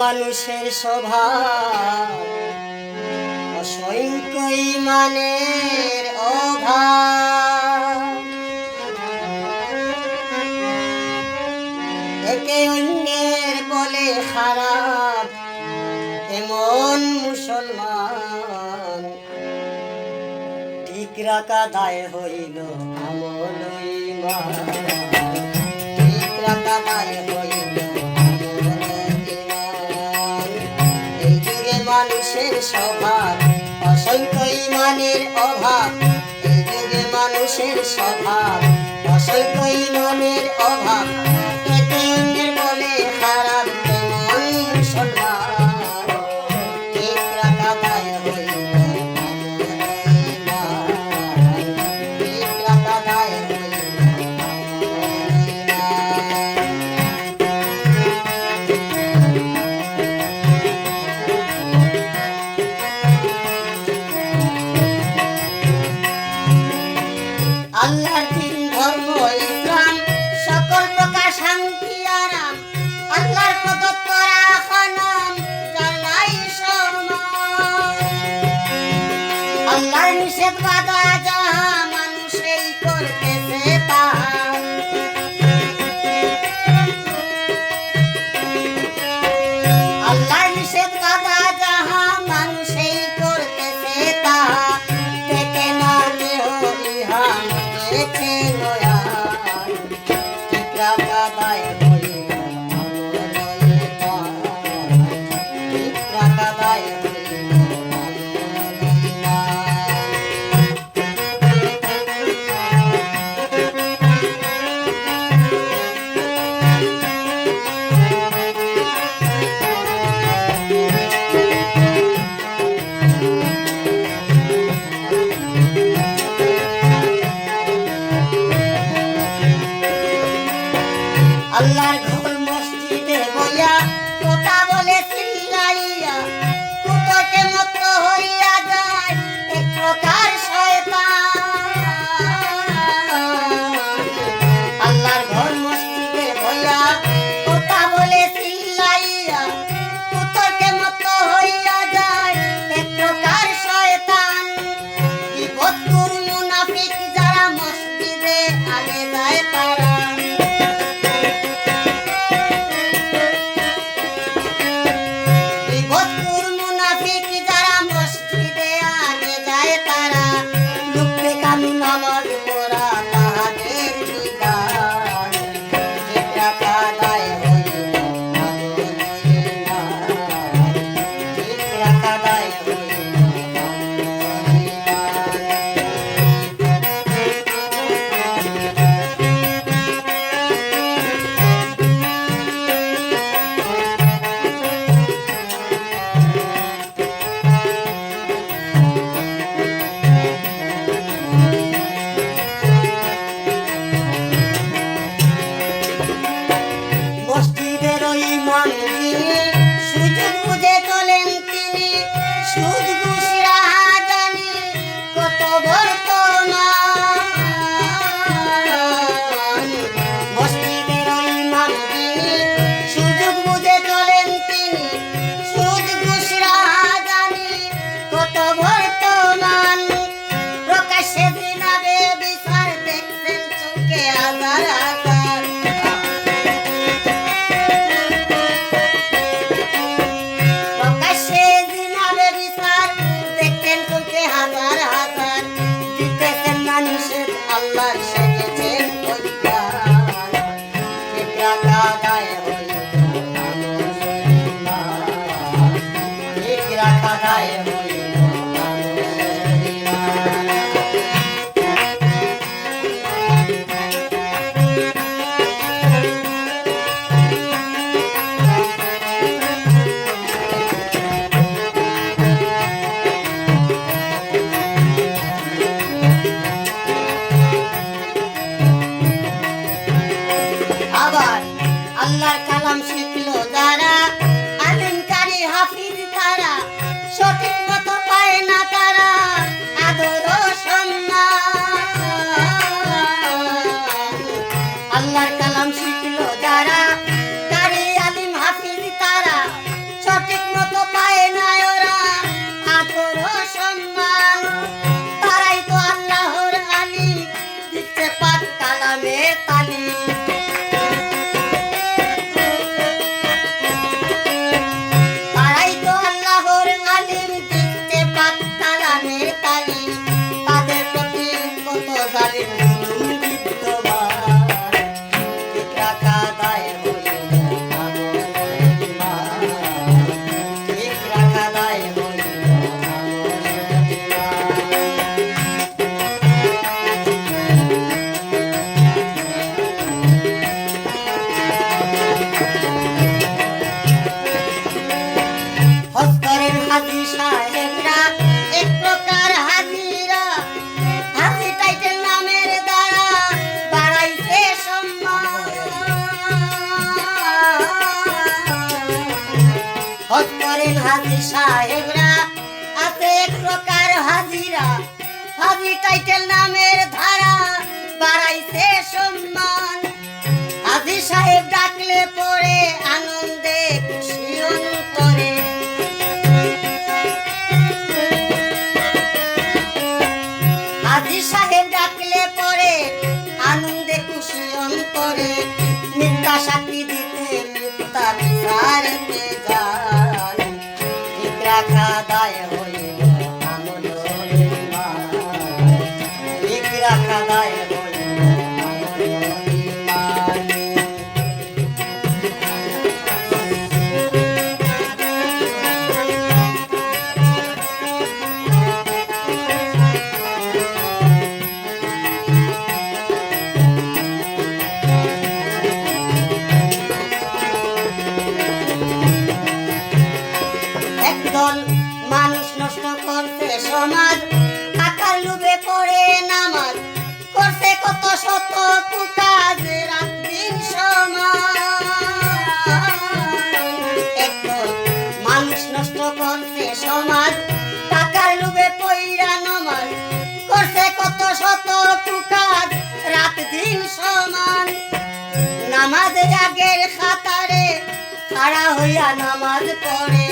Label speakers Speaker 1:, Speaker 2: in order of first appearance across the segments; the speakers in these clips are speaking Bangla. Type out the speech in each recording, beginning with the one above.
Speaker 1: মানুষের স্বভাব। অসংখ্য ইমানের অভাব। একে অন্যের বলে খারাপ, এমন মুসলমান। ঠিক রাখা দায় হইল আমল ইমান বাতায় I Allah. হজ সাহেবরা, আছে এক প্রকার হাজিরা। হাজি টাইটেল নামের ধারা বাড়াইছে সম্মান। হাজি সাহেব ডাকলে পরে আনন্দে সমাজ, টাকার লোভে পইরা নামাজ। করছে কত শত রাত দিন সমান। নামাজ আগের খাতারে খাড়া হইয়া নামাজ পড়ে।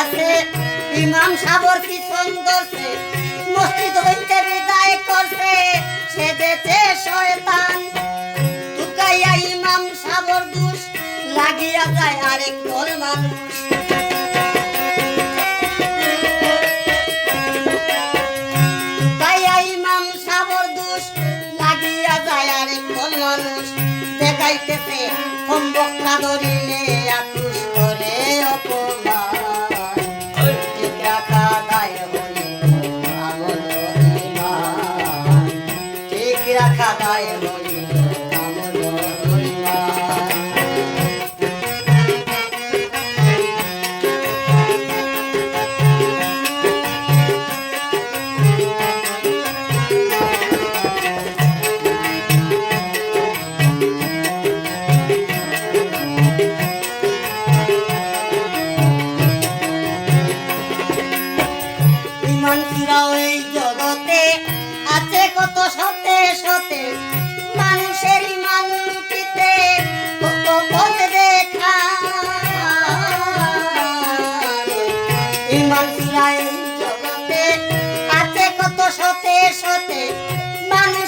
Speaker 1: আছে। ইমাম সাবর পিছন ধরছে মসজিদ হইতে বিদায় করছে সে যেতে শয়তান। টুকাইয়া ইমাম সাবর দুষ লাগিয়া যায় আরেক দল মানুষ। ইমাম সাবর দোষ লাগিয়া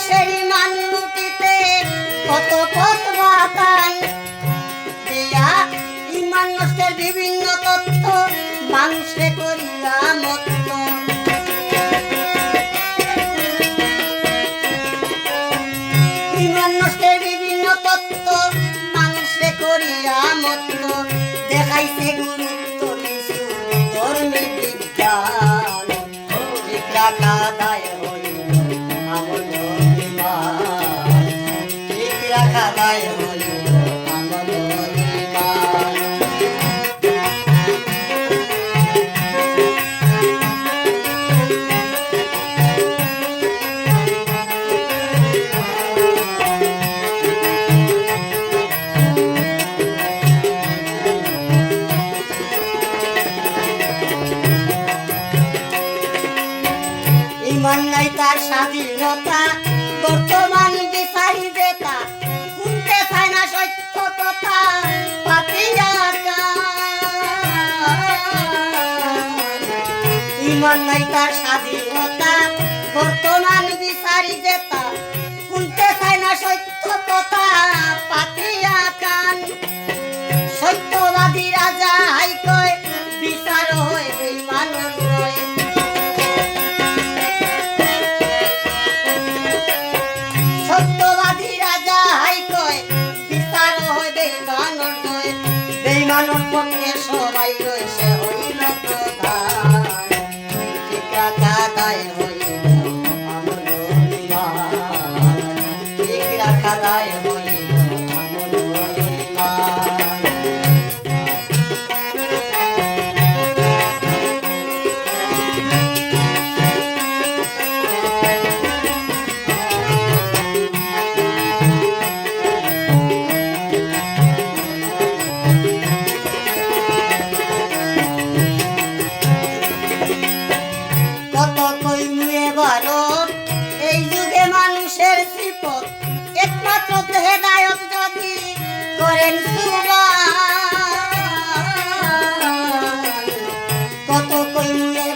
Speaker 1: মানুষের ইমান লুটিতে কত পথ বাতান দিয়া ইমান নষ্টের বিভিন্ন মানুষে করিয়া মত্ত। ইমান নষ্টের বিভিন্ন তত্ত্ব মানুষে করিয়া মত্ত। দেখাইছে গুরুত্ব জীবন নৈকা স্বাধীনতা বর্তমান বিচারি যেতা শুনতে চায় না সত্য কথা, পাতিয়া কান সত্যবাদী রাজা হাই কয়, বিচার হয় বেইমান সবাই রয়েছে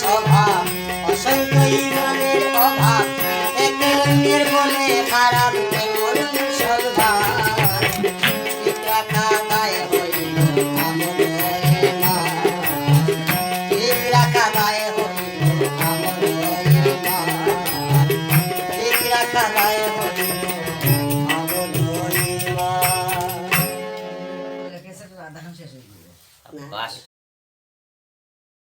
Speaker 1: স্বভাব অসংখ্য ইমানের অভাব একে অন্যের মনে খারাপ